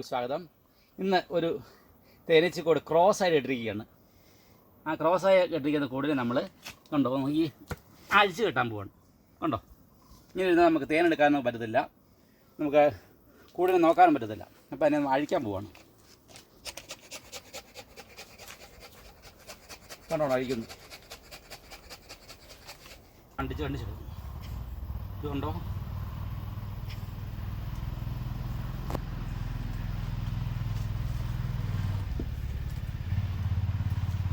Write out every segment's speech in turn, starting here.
സ്വാഗതം. ഇന്ന് ഒരു തേനീച്ചക്കോട് ക്രോസ് ആയിട്ട് ഇട്ടിരിക്കുകയാണ്. ആ ക്രോസ് ആയി ഇട്ടിരിക്കുന്ന കൂടിനെ നമ്മൾ കണ്ടോ? ഈ അഴിച്ച് കെട്ടാൻ പോവാണ്. കണ്ടോ? ഇങ്ങനെ ഇരുന്നാൽ നമുക്ക് തേനെടുക്കാനൊന്നും പറ്റത്തില്ല. നമുക്ക് കൂടിനെ നോക്കാനും പറ്റത്തില്ല. അപ്പോൾ അതിനെ അഴിക്കാൻ പോവാണ്. കണ്ടോ അഴിക്കുന്നു. കണ്ടിച്ച് കണ്ടിച്ചു ഇതുണ്ടോ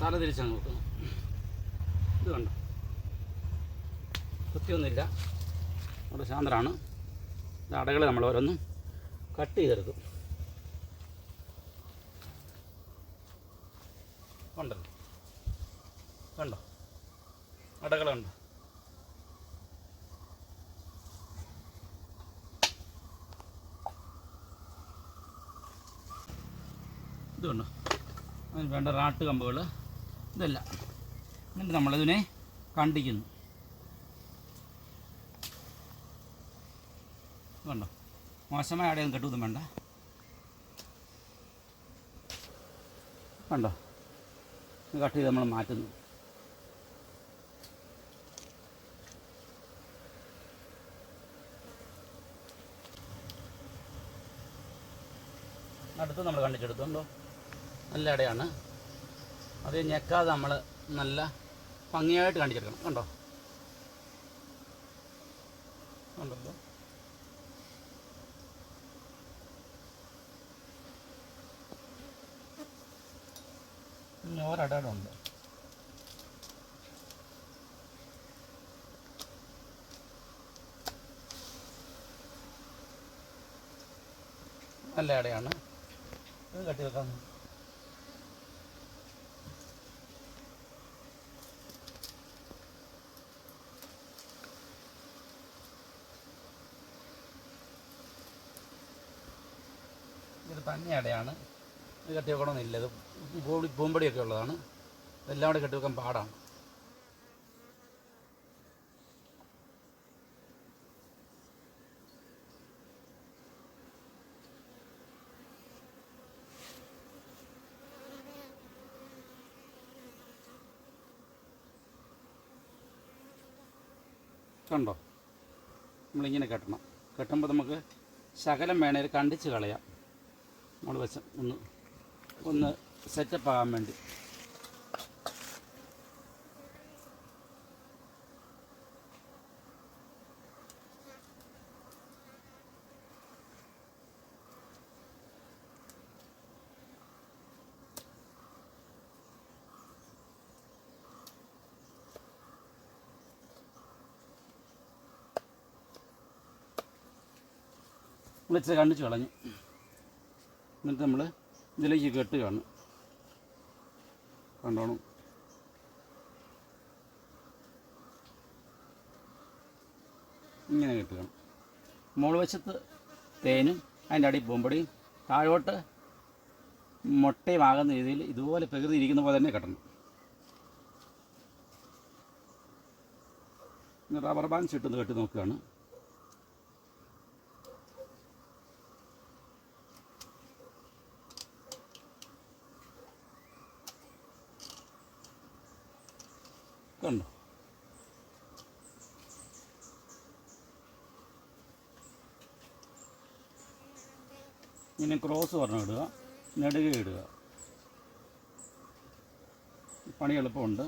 തല തിരിച്ചാണ് നോക്കുന്നത് ഇത് കണ്ടോ? കുത്തിയൊന്നുമില്ല നമ്മുടെ ശാന്തരാണ് ഇത് അടകൾ നമ്മൾ ഓരോന്നും കട്ട് ചെയ്തെടുക്കും. ഉണ്ടല്ലോ. കണ്ടോ? അടകളുണ്ട് ഇതുണ്ടോ അതിന് വേണ്ട റാട്ട് കമ്പുകൾ ഇതല്ല. എന്നിട്ട് നമ്മളതിനെ കണ്ടിക്കുന്നു. കണ്ടോ? മോശമായ അടയൊന്നും കെട്ടുമൊന്നും വേണ്ട. കണ്ടോ? കട്ട് ചെയ്ത് നമ്മൾ മാറ്റുന്നു. അടുത്ത് നമ്മൾ കണ്ടിച്ചെടുത്തുണ്ടോ നല്ല അടയാണ്. അത് ഞെക്കാതെ നമ്മൾ നല്ല ഭംഗിയായിട്ട് കാണിച്ചെടുക്കണം. കണ്ടോ? കണ്ടല്ലോ? ഇനി ഒരടയുണ്ട് നല്ല അടയാണ്. ഇത് കട്ടി വെക്കാം ഇത് തന്നെ അടയാണ്. ഇത് കെട്ടി വെക്കണമെന്നില്ല ഇത് പൂമ്പടി പൂമ്പടിയൊക്കെ ഉള്ളതാണ്. ഇതെല്ലാം കൂടെ കെട്ടി വെക്കാൻ പാടാണ്. കണ്ടോ? നമ്മളിങ്ങനെ കെട്ടണം. കെട്ടുമ്പോൾ നമുക്ക് ശകലം വേണേൽ കണ്ടിച്ച് കളയാം. നമ്മൾ വശം ഒന്ന് ഒന്ന് സെറ്റപ്പ് ആകാൻ വേണ്ടി. വിളിച്ച് കണ്ടിച്ച് കളഞ്ഞു. എന്നിട്ട് നമ്മൾ ഇതിലേക്ക് കെട്ടുകയാണ് കണ്ടോണം? ഇങ്ങനെ കെട്ടുകയാണ് മുകൾ വശത്ത് തേനും അതിന്റെ അടി പൂമ്പടിയും താഴോട്ട് മുട്ടയും ആകുന്ന രീതിയിൽ ഇതുപോലെ പ്രകൃതി ഇരിക്കുന്ന പോലെ തന്നെ കെട്ടണം. റബ്ബർ ബാൻഡ് ഇട്ടൊന്ന് കെട്ടി നോക്കുകയാണ്. കണ്ടോ? ഇങ്ങനെ ക്രോസ് പറഞ്ഞ് ഇടുക നെടുക ഇടുക. പണി എളുപ്പമുണ്ട്.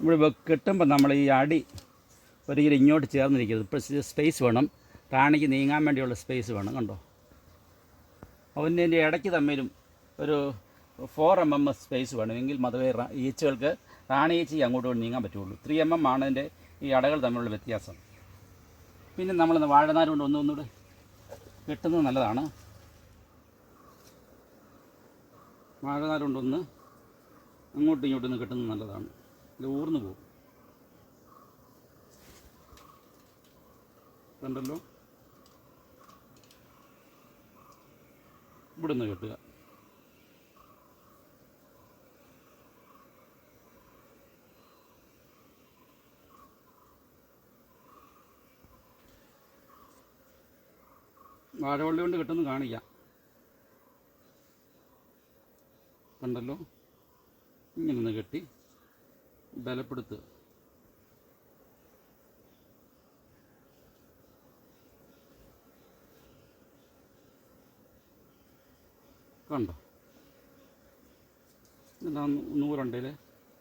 നമ്മൾ കിട്ടുമ്പോൾ നമ്മൾ ഈ അടി ഒരിക്കലും ഇങ്ങോട്ട് ചേർന്നിരിക്കരുത്. ഇപ്പോൾ സ്പേസ് വേണം. റാണിക്ക് നീങ്ങാൻ വേണ്ടിയുള്ള സ്പേസ് വേണം. കണ്ടോ? അവന്റെ ഇടയ്ക്ക് തമ്മിലും ഒരു four M M S space വേണമെങ്കിൽ മധുവേ ഈച്ചകൾക്ക് റാണി ഈച്ചി അങ്ങോട്ട് നീങ്ങാൻ പറ്റുള്ളൂ. ത്രീ എം എം ആണ് അതിന്റെ ഈ അടകൾ തമ്മിലുള്ള വ്യത്യാസം. പിന്നെ നമ്മൾ വാഴനാര് കൊണ്ട് ഒന്ന് ഒന്നുകൂടെ കെട്ടുന്നത് നല്ലതാണ്. വാഴനാര് കൊണ്ടൊന്ന് അങ്ങോട്ടും ഇങ്ങോട്ടും ഒന്ന് കെട്ടുന്നത് നല്ലതാണ്. ഇത് ഊർന്നു പോകും. കണ്ടല്ലോ? ഇവിടെ നിന്ന് കെട്ടുക. വാഴവള്ളി കൊണ്ട് കിട്ടുന്നു കാണിക്കാം കണ്ടല്ലോ? ഇങ്ങനെ ഒന്ന് കെട്ടി ബലപ്പെടുത്തുക കണ്ടോ? എന്നാൽ നൂറുണ്ടേൽ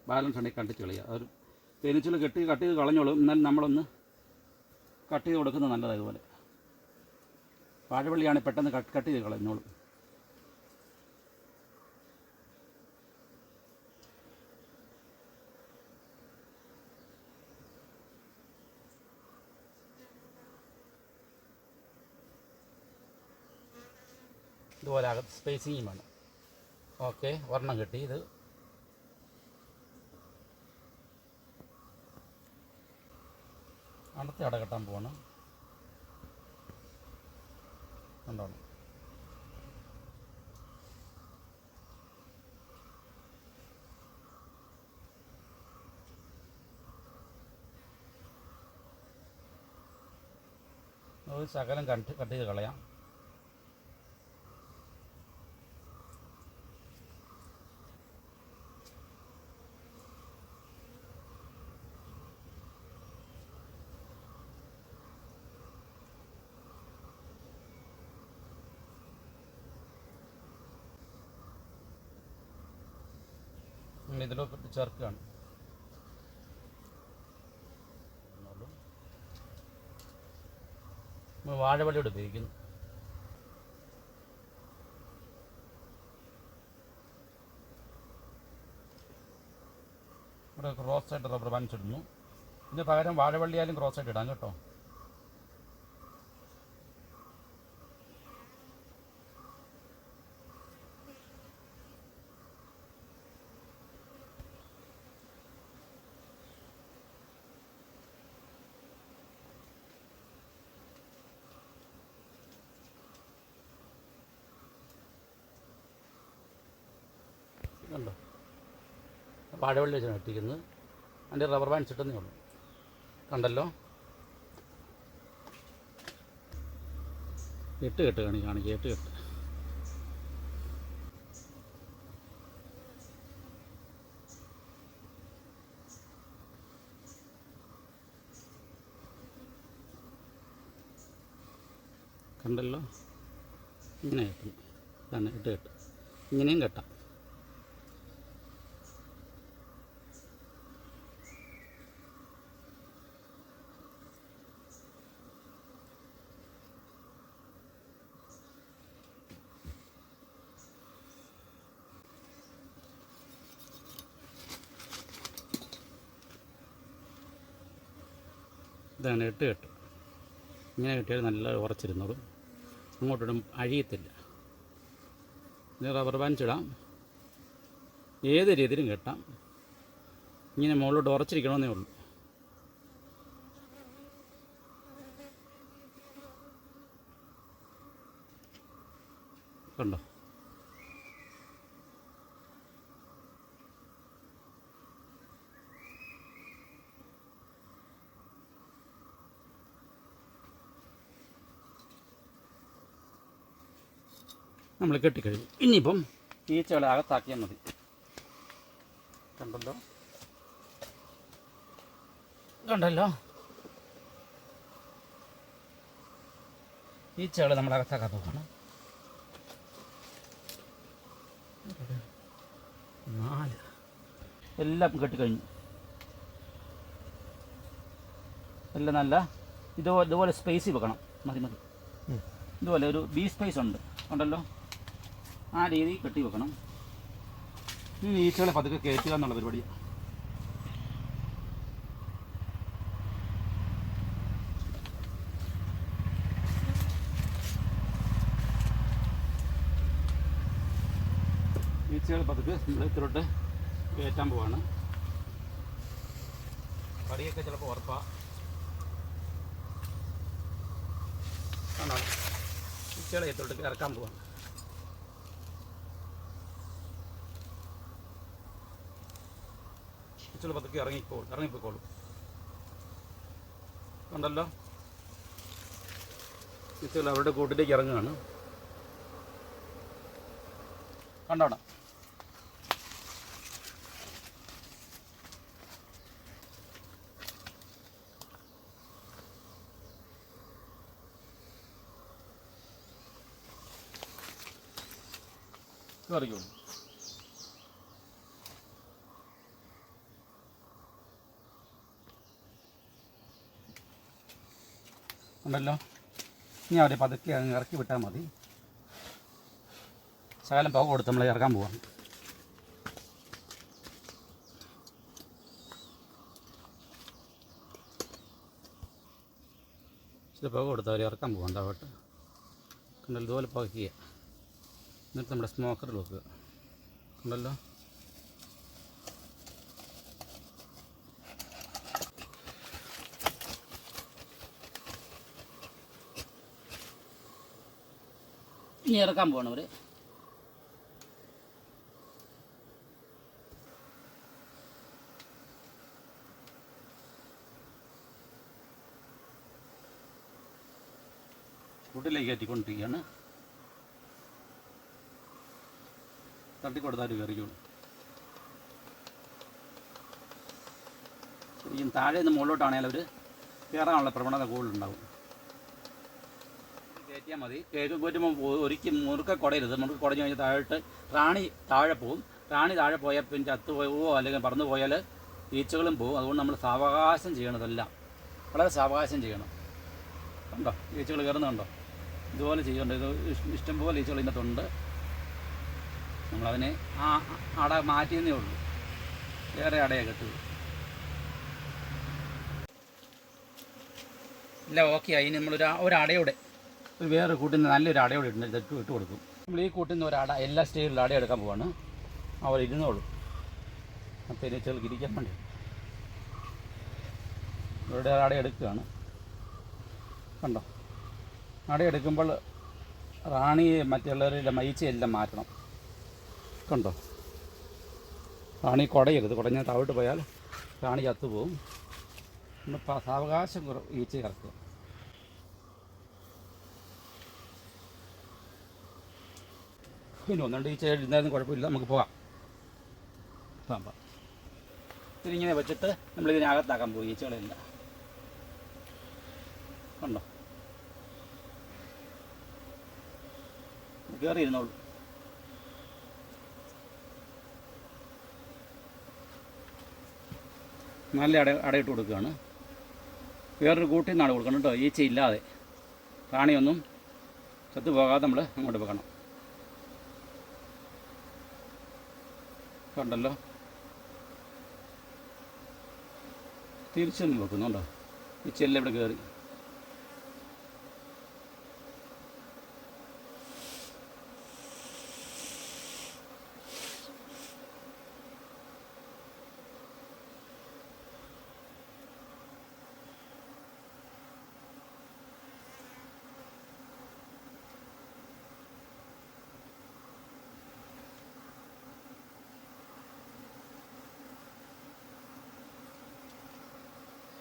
ബാലൻസ് ഉണ്ടെങ്കിൽ കണ്ടിച്ച് കളയുക ഒരു തേനീച്ചൽ കെട്ടി കട്ട് ചെയ്ത് കളഞ്ഞോളും. എന്നാലും നമ്മളൊന്ന് കട്ട് ചെയ്ത് കൊടുക്കുന്നത് നല്ലതാണ് ഇതുപോലെ. വാഴവള്ളിയാണ് പെട്ടെന്ന് കട്ട് കട്ട് ചെയ്ത് കളഞ്ഞോളും. ഇതുപോലെ അകത്ത് സ്പേസിങ്ങും വേണം. ഓക്കെ ഒരെണ്ണം കിട്ടി. ഇത് അടുത്ത അട കെട്ടാൻ പോവാണ് കണ്ടോണം. അത് ശകലം കട്ട് കട്ട് ചെയ്ത് കളയാം. നമ്മൾ ഇതിലൊക്കെ ചേർക്കുകയാണ്. വാഴവള്ളിയോട് ഉപയോഗിക്കുന്നു. ഇവിടെ ക്രോസ് ആയിട്ട് റബ്ബർ വാങ്ങിച്ചിടുന്നു ഇടുന്നു. ഇതിന് പകരം വാഴവള്ളിയാലും ക്രോസ് ആയിട്ട് ഇടാം കേട്ടോ. കണ്ടോ? വാഴവള്ളി വെച്ചാണ് ഇട്ടിരിക്കുന്നത് അതിന്റെ റബ്ബർ ബാൻഡ്സ് ഇട്ടെന്നേ ഉള്ളൂ. കണ്ടല്ലോ? എട്ട് കെട്ട് കാണി കാണിക്കുക എട്ട് കെട്ട്. കണ്ടല്ലോ? ഇങ്ങനെ കെട്ടണം. ഇതാണ് എട്ട് കെട്ട്. ഇങ്ങനെയും കെട്ടാം. ഇതാണ് എട്ട് കെട്ട്. ഇങ്ങനെ കെട്ടിയാൽ നല്ല ഉറച്ചിരുന്നോളും. അങ്ങോട്ടിടും അഴിയത്തില്ല. ഇത് റബ്ബർ ബാൻഡ് ഇടാം. ഏത് രീതിയിലും കെട്ടാം. ഇങ്ങനെ മുകളിലോട്ട് ഉറച്ചിരിക്കണമെന്നേ ഉള്ളൂ. കണ്ടോ? നമ്മൾ കെട്ടിക്കഴിഞ്ഞു. ഇനിയിപ്പം ഈച്ചകളെ അകത്താക്കിയാൽ മതി. കണ്ടല്ലോ? കണ്ടല്ലോ ഈച്ചകളെ നമ്മൾ അകത്താക്കാൻ നോക്കണം നാല്. എല്ലാം കെട്ടിക്കഴിഞ്ഞു. എല്ലാം നല്ല ഇതുപോലെ ഇതുപോലെ സ്പേസ് വെക്കണം. മതി മതി. ഇതുപോലെ ഒരു ബി സ്പേസ് ഉണ്ട്. ഉണ്ടല്ലോ? ആ രീതി കെട്ടി വെക്കണം. ഇനി ഈച്ചകളെ പതുക്കെ കയറ്റുക എന്നുള്ള പരിപാടിയാണ് ഈച്ചകൾ പതുക്കെ നമ്മൾ ഇത്തിലോട്ട് കയറ്റാൻ പോവാണ്. കടിയൊക്കെ ചിലപ്പോൾ ഉറപ്പാ. ഈച്ചകളെ ഇത്തിലോട്ട് ഇറക്കാൻ പോവാണ്. ഈച്ചകൾ പതുക്കെ ഇറങ്ങിക്കോളും ഇറങ്ങിപ്പോയിക്കോളും. കണ്ടല്ലോ? ഈച്ചകൾ അവരുടെ കൂട്ടിലേക്ക് ഇറങ്ങുകയാണ്. കണ്ടോണം? കയറിക്കോളൂ ഉണ്ടല്ലോ. ഇനി അവരെ പതുക്കെ അങ്ങ് ഇറക്കി വിട്ടാൽ മതി. ശകലം പുക കൊടുത്ത് നമ്മൾ ഇറക്കാൻ പോവാം. ഇച്ചിരി പുക കൊടുത്ത് അവർ ഇറക്കാൻ പോകാം ഉണ്ടാവട്ടെ കണ്ടല്ലോ ഇതുപോലെ പുകയ്ക്കുക എന്നിട്ട് നമ്മുടെ സ്മോക്കറിൽ വെക്കുക. കണ്ടല്ലോ? ഇനി ഇറക്കാൻ പോകണം അവർ ചൂട്ടിലേക്ക് കയറ്റിക്കൊണ്ടിരിക്കുകയാണ്. തട്ടിക്കൊടുത്താൽ കയറിക്കോളും. ശരിക്കും താഴെ നിന്ന് മുകളിലോട്ടാണെങ്കിൽ അവർ കയറാനുള്ള പ്രവണത കൂടുതലുണ്ടാവും. കയറ്റിയാൽ മതി. കേക്ക് കയറ്റുമ്പോൾ ഒരിക്കലും മുറുക്കെ കുടയരുത് മുറുക്കെ കുടഞ്ഞു കഴിഞ്ഞാൽ താഴോട്ട് റാണി താഴെ പോവും. റാണി താഴെ പോയാൽ പിന്നെ പോവോ അല്ലെങ്കിൽ പറന്നു പോയാൽ ഈച്ചകളും പോവും. അതുകൊണ്ട് നമ്മൾ സാവകാശം ചെയ്യണതെല്ലാം വളരെ സാവകാശം ചെയ്യണം. കണ്ടോ? ഈച്ചകൾ കയറുന്നുണ്ടോ ഇതുപോലെ ചെയ്യുന്നുണ്ട്. ഇത് ഇഷ്- ഇഷ്ടംപോലെ ഈച്ചകൾ ഇതിനകത്തുണ്ട് നമ്മളതിനെ ആ അട മാറ്റിയെന്നേ ഉള്ളൂ. വേറെ അടയാണ് കിട്ടുള്ളൂ ഇല്ല ഓക്കെ അതിന് നമ്മളൊരു ആ- ഒരു വേറെ കൂട്ടിൽ നിന്ന് നല്ലൊരു അടയോടെ ഇട്ട് ഇട്ട് ഇട്ട് കൊടുക്കും. നമ്മൾ ഈ കൂട്ടിൽ നിന്ന് ഒരു അട എല്ലാ സ്റ്റേജിലും അട എടുക്കാൻ പോവാണ്. അവർ ഇരുന്നോളൂ. അപ്പോൾ ഇനി ചെറുക്ക് ഇരിക്കാൻ വേണ്ടി. ഇവിടെ അട എടുക്കുകയാണ്. കണ്ടോ? അട എടുക്കുമ്പോൾ റാണി മറ്റുള്ളവരുടെ മയിച്ചയെല്ലാം മാറ്റണം. കണ്ടോ? റാണി കുടയരുത്. കുടഞ്ഞാൽ താവിട്ട് പോയാൽ റാണി ചത്തുപോകും. സാവകാശം കുറവ് ഈച്ച ഇറക്കുക. പിന്നെ ഒന്നുണ്ട് ഈ ചേട്ടൻ ഇരുന്നാലും കുഴപ്പമില്ല. നമുക്ക് പോകാം. പോകാം ഇതിനിങ്ങനെ വെച്ചിട്ട് നമ്മൾ ഇതിനകത്താക്കാൻ പോയി ഈച്ചകളെല്ലാം കണ്ടോ? കയറി ഇരുന്നോളൂ നല്ല അട അടയിട്ട് കൊടുക്കുകയാണ്. വേറൊരു കൂട്ടിൽ നിന്നാണ് കൊടുക്കണം കേട്ടോ. ഈച്ച ഇല്ലാതെ റാണിയൊന്നും ചത്തു പോകാതെ നമ്മൾ അങ്ങോട്ട് വെക്കണം കണ്ടല്ലോ. തിരിച്ചൊന്നും നോക്കുന്നുണ്ടോ? ഈ ഇവിടെ കയറി?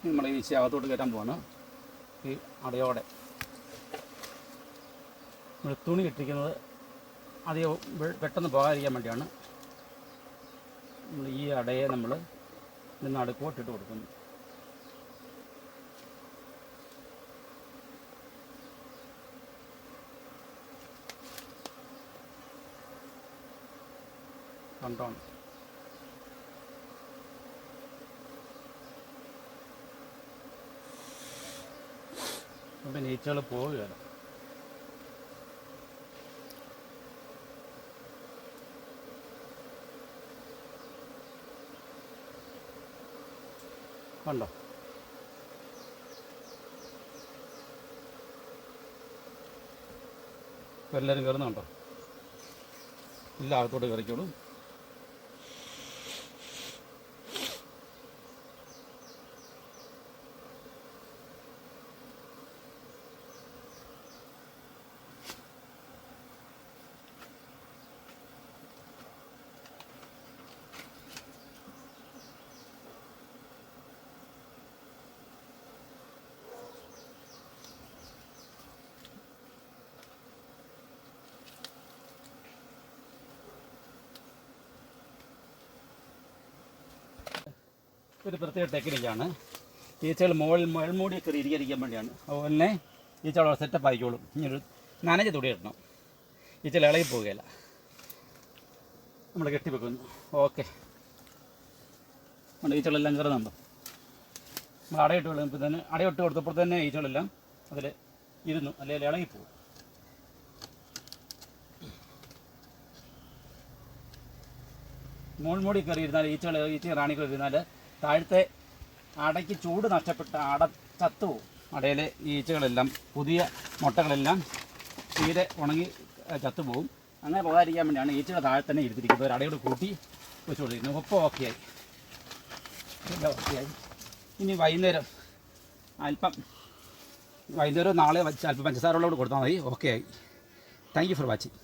നമ്മൾ ഈ അകത്തോട്ട് കയറ്റാൻ പോവാണ്. ഈ അടയോടെ. നമ്മൾ തുണി ഇട്ടിരിക്കുന്നത് അധികം പെട്ടെന്ന് പോകാതിരിക്കാൻ വേണ്ടിയാണ്. നമ്മൾ ഈ അടയെ നമ്മൾ നിന്ന് അടുക്കോട്ടിട്ട് കൊടുക്കുന്നു. കണ്ടോണം അപ്പം നീച്ചകൾ പോവുകയാണ്. കണ്ടോ? എല്ലാവരും കയറുന്നുണ്ടോ ഇല്ല അകത്തോട്ട് കയറിക്കോളും ഒരു പ്രത്യേക ടെക്നിക്കാണ്. ഈച്ചകൾ മുകളിൽ മുകൾമൂടി കയറി ഇരിക്കാതിരിക്കാൻ വേണ്ടിയാണ്. അതുപോലെ തന്നെ ഈച്ചകൾ സെറ്റപ്പ് ആയിക്കോളും ഇങ്ങനൊരു നനഞ്ഞ തുടി ഇടണം. ഈച്ചകൾ ഇളകി പോവുകയില്ല. നമ്മൾ കെട്ടിവെക്കുന്നു. ഓക്കെ. നമ്മുടെ ഈച്ചകളെല്ലാം കയറുന്നുണ്ടോ നമ്മൾ അടയിട്ട് കൊടുത്തപ്പോൾ തന്നെ അടയിട്ട് കൊടുത്തപ്പോൾ തന്നെ ഈച്ചകളെല്ലാം അതിൽ ഇരുന്നു. അല്ലെങ്കിൽ ഇളകിപ്പോകും മുൾമുടി കയറി ഇരുന്നാൽ ഈച്ചകൾ ഈച്ച റാണികൾ ഇരുന്നാൽ താഴത്തെ അടയ്ക്ക് ചൂട് നഷ്ടപ്പെട്ട അട ചത്തുപോകും അടയിലെ ഈച്ചകളെല്ലാം പുതിയ മുട്ടകളെല്ലാം തീരെ ഉണങ്ങി ചത്തുപോകും അങ്ങനെ പോകാതിരിക്കാൻ വേണ്ടിയാണ് ഈച്ചയുടെ താഴെ തന്നെ ഇരുത്തിരിക്കുന്നത് ഒരു അടയോട് കൂട്ടി വെച്ചുകൊണ്ടിരിക്കുന്നത് ഒപ്പം ഓക്കെയായി എല്ലാം ഓക്കെയായി ഇനി വൈകുന്നേരം അല്പം വൈകുന്നേരം നാളെ വച്ച് അല്പം പഞ്ചസാരകളോട് കൊടുത്താൽ മതി. ഓക്കെ ആയി. Thank you for watching